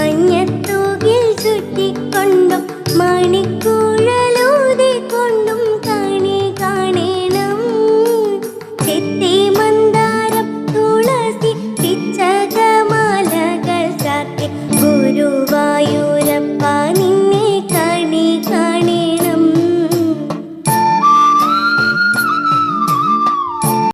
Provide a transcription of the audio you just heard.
മഞ്ഞത്തൂകിൽ ചുറ്റിക്കൊണ്ടും മണിക്കൂർ